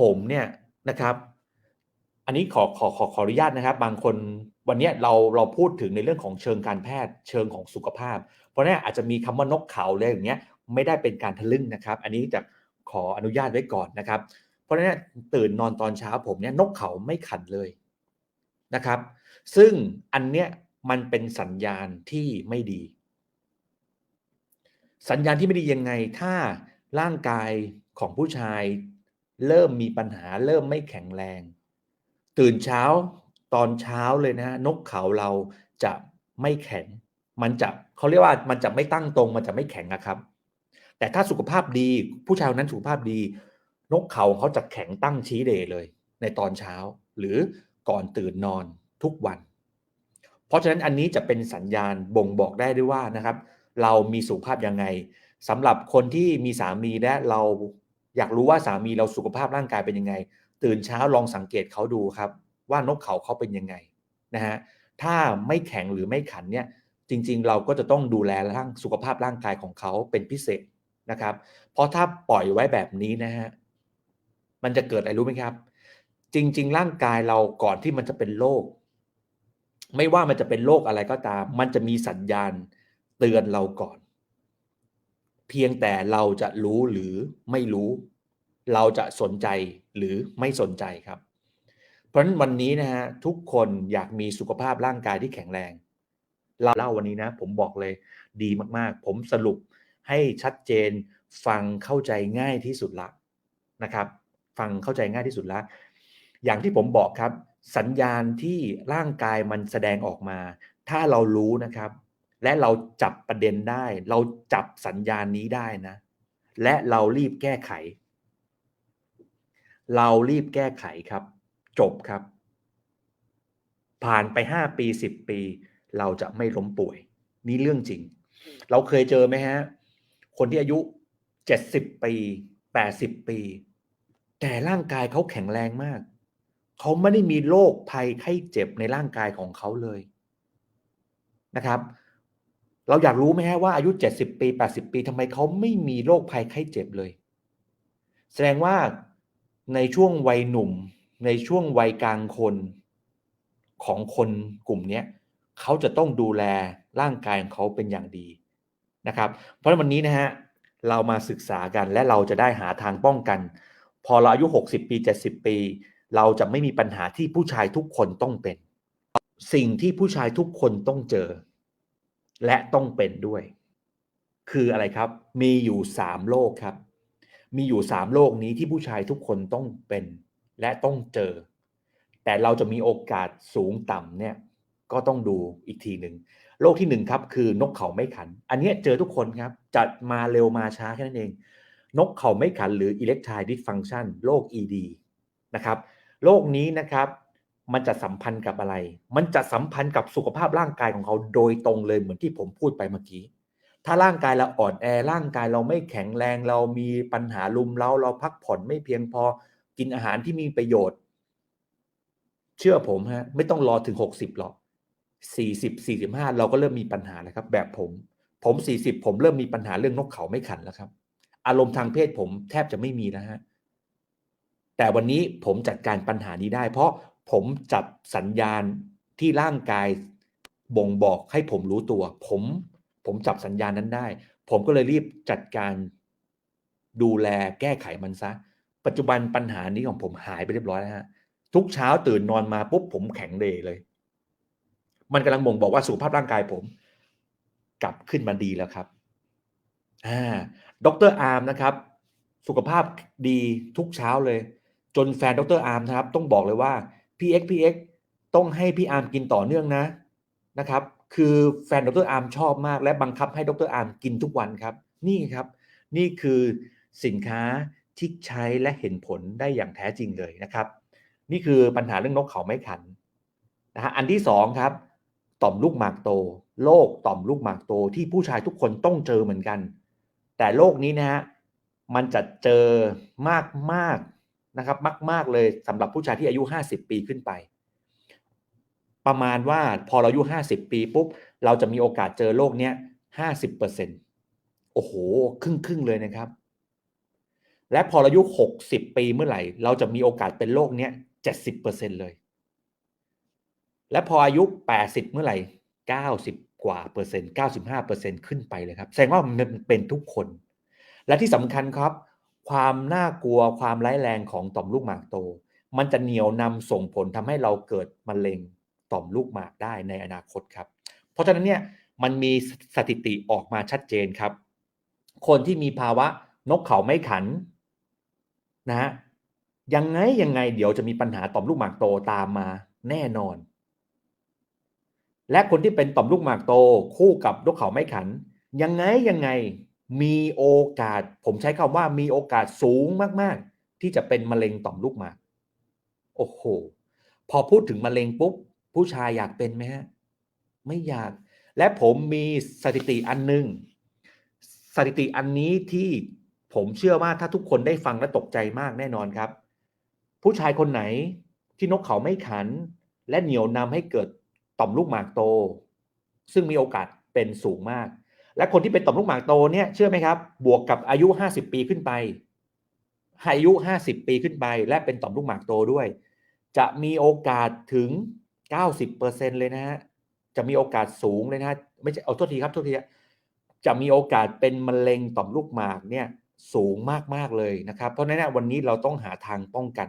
ผมเนี่ยนะครับ อันนี้ขอขอขอขออนุญาตนะครับ บางคนวันนี้เราเราพูดถึงในเรื่องของเชิงการแพทย์เชิงของสุขภาพ เพราะนั้นอาจจะมีคำว่านกเขาเลยอย่างเงี้ยไม่ได้เป็นการทะลึ่งนะครับ อันนี้จะขออนุญาตไว้ก่อนนะครับ เพราะนั้นตื่นนอนตอนเช้าผมเนี่ยนกเขาไม่ขันเลยนะครับ ซึ่งอันเนี้ยมันเป็นสัญญาณที่ไม่ดี สัญญาณที่ไม่ดียังไงถ้าร่างกายของผู้ชาย เริ่มมีปัญหาเริ่มไม่แข็งแรง ตื่นเช้าตอนเช้าเลยนะฮะนกเขาเราจะไม่แข็ง มันจะเขาเรียกว่ามันจะไม่ตั้งตรง มันจะไม่แข็งนะครับ แต่ถ้าสุขภาพดีผู้ชายคนนั้นสุขภาพดี นกเขาเขาจะแข็งตั้งชี้เดย์เลย ในตอนเช้า หรือก่อนตื่นนอนทุกวัน เพราะฉะนั้นอันนี้จะเป็นสัญญาณบ่งบอกได้ด้วยว่านะครับ เรามีสุขภาพยังไงสำหรับคนที่มีสามีและเรา อยากรู้ว่าสามีเราสุขภาพร่างกายเป็นยังไง ตื่นเช้าลองสังเกตเขาดูครับ ว่านกเขาเขาเป็นยังไงนะฮะถ้าไม่แข็งหรือไม่ขันเนี่ยจริง ๆ เราก็จะต้องดูแลร่างสุขภาพร่างกายของเขาเป็นพิเศษนะครับ เพราะถ้าปล่อยไว้แบบนี้นะฮะมันจะเกิดอะไรรู้ไหมครับ จริง ๆ ร่างกายเราก่อนที่มันจะเป็นโรคไม่ว่ามันจะเป็นโรคอะไรก็ตาม มันจะมีสัญญาณเตือนเราก่อน เพียงแต่เราจะรู้หรือไม่รู้ เราจะสนใจหรือไม่สนใจครับ เพราะฉะนั้นวันนี้นะฮะทุกคนอยากมีสุขภาพร่างกายที่แข็งแรง เราเล่าวันนี้นะ ผมบอกเลยดีมากๆ ผมสรุปให้ชัดเจนฟังเข้าใจง่ายที่สุดละนะครับ ฟังเข้าใจง่ายที่สุดละอย่างที่ผมบอกครับ สัญญาณที่ร่างกายมันแสดงออกมา ถ้าเรารู้นะครับ และเราจับประเด็นได้ เราจับสัญญาณนี้ได้นะ และเรารีบแก้ไข เรารีบแก้ไขครับ จบครับ ผ่านไป 5 ปี 10 ปี เราจะไม่ล้มป่วย นี่เรื่องจริง เราเคยเจอไหมฮะ คนที่อายุ 70 ปี 80 ปี แต่ร่างกายเขาแข็งแรงมากเขาไม่ได้มีโรคภัยไข้เจ็บในร่างกายของเขาเลยนะครับ เราอยากรู้ไหมฮะว่าอายุ 70 ปี 80 ปีทำไมเขาไม่มีโรคภัยไข้เจ็บเลย แสดงว่าในช่วงวัยหนุ่ม ในช่วงวัยกลางคนของคนกลุ่มนี้เขาจะต้องดูแลร่างกายของเขาเป็นอย่างดีนะครับ เพราะวันนี้นะฮะเรามาศึกษากันและเราจะได้หาทางป้องกัน พอเราอายุ 60 ปี 70 ปี เราจะไม่มีปัญหาที่ผู้ชายทุกคนต้องเป็น สิ่งที่ผู้ชายทุกคนต้องเจอ และต้องเป็นด้วย คืออะไรครับ มีอยู่สามโลกครับ มีอยู่สามโลกนี้ที่ผู้ชายทุกคนต้องเป็นและต้องเจอ แต่เราจะมีโอกาสสูงต่ำเนี่ยก็ต้องดูอีกทีหนึ่งโรคที่หนึ่งครับ คือนกเขาไม่ขัน อันนี้เจอทุกคนครับจะมาเร็วมาช้าแค่นั้นเอง นกเขาไม่ขันหรือ erectile dysfunction โรค ED นะครับโรคนี้นะครับ มันจะสัมพันธ์กับอะไร มันจะสัมพันธ์กับสุขภาพร่างกายของเขาโดยตรงเลยเหมือนที่ผมพูดไปเมื่อกี้ ถ้าร่างกายเราอ่อนแอร่างกายเราไม่แข็งแรง เรามีปัญหาลุมเราเราพักผ่อนไม่เพียงพอกินอาหารที่มีประโยชน์ เชื่อผมฮะไม่ต้องรอถึง 60หรอก40 45 เราก็เริ่มมีปัญหาแล้วครับ แบบผม ผม 40 ผมเริ่มมีปัญหาเรื่องนกเขาไม่ขันแล้วครับ อารมณ์ทางเพศผมแทบจะไม่มีแล้วฮะแต่วันนี้ผมจัดการปัญหานี้ได้ เพราะ ผมจับสัญญาณที่ร่างกายบ่งบอกให้ผมรู้ตัว ผมผมจับสัญญาณนั้นได้ ผมก็เลยรีบจัดการดูแลแก้ไขมันซะ ปัจจุบันปัญหานี้ของผมหายไปเรียบร้อยแล้วฮะทุกเช้าตื่นนอนมาปุ๊บผมแข็งเดเลย มันกำลังบ่งบอกว่าสุขภาพร่างกายผม กลับขึ้นมาดีแล้วครับอ่าดรอาร์มนะครับ สุขภาพดีทุกเช้าเลย จนแฟนดรอาร์มนะครับ ต้องบอกเลยว่า พี่เอ็กพีเอ็กต้องให้พี่อาร์มกินต่อเนื่องนะนะครับ คือแฟนดรอาร์มชอบมาก และบังคับให้ดรอาร์มกินทุกวันครับ นี่ครับ นี่คือสินค้าที่ใช้และเห็นผลได้อย่างแท้จริงเลยนะครับ นี่คือปัญหาเรื่องนกเขาไม่ขันนะฮะอันที่สองครับต่อมลูกหมากโตโรคต่อมลูกหมากโตที่ผู้ชายทุกคนต้องเจอเหมือนกัน แต่โรคนี้นะฮะมันจะเจอมากมาก นะครับมาก ๆ เลยสำหรับผู้ชายที่อายุ 50 ปีขึ้นไป ประมาณว่าพอเราอายุ 50 ปีปุ๊บ เราจะมีโอกาสเจอโรคเนี้ย50%โอ้โห ครึ่งครึ่งเลยนะครับ และพออายุ 60 ปีเมื่อไหร่ เราจะมีโอกาสเป็นโรคเนี้ย70%เลย และพออายุ 80 เมื่อไหร่ 90 กว่าเปอร์เซ็นต์95เปอร์เซ็นต์ขึ้นไปเลยครับ แสดงว่ามันเป็นทุกคน และที่สำคัญครับ ความน่ากลัวความร้ายแรงของต่อมลูกหมากโต มันจะเหนียวนำส่งผลทำให้เราเกิดมะเร็งต่อมลูกหมากได้ในอนาคตครับ เพราะฉะนั้นเนี่ยมันมีสถิติออกมาชัดเจนครับ คนที่มีภาวะนกเขาไม่ขันนะฮะยังไงยังไงเดี๋ยวจะมีปัญหาต่อมลูกหมากโตตามมาแน่นอน และคนที่เป็นต่อมลูกหมากโต คู่กับนกเขาไม่ขัน ยังไงยังไง มีโอกาส ผมใช้คำว่ามีโอกาสสูงมากๆ ที่จะเป็นมะเร็งต่อมลูกหมาก โอ้โห พอพูดถึงมะเร็งปุ๊บ ผู้ชายอยากเป็นไหมฮะ ไม่อยาก และผมมีสถิติอันหนึ่งสถิติอันนี้ที่ผมเชื่อว่าถ้าทุกคนได้ฟังและตกใจมากแน่นอนครับ ผู้ชายคนไหนที่นกเขาไม่ขัน และเหนียวนำให้เกิดต่อมลูกหมากโต ซึ่งมีโอกาสเป็นสูงมาก และคนที่เป็นต่อมลูกหมากโตเนี่ยเชื่อไหมครับ บวกกับอายุ 50 ปีขึ้นไป อายุ 50 ปีขึ้นไป และเป็นต่อมลูกหมากโตด้วย จะมีโอกาสถึง 90%เลยนะฮะจะมีโอกาสสูงเลยนะฮะไม่ใช่เอาโทษทีครับโทษทีจะมีโอกาสเป็นมะเร็งต่อมลูกหมากเนี่ยสูงมากๆเลยนะครับ เพราะฉะนั้นวันนี้เราต้องหาทางป้องกัน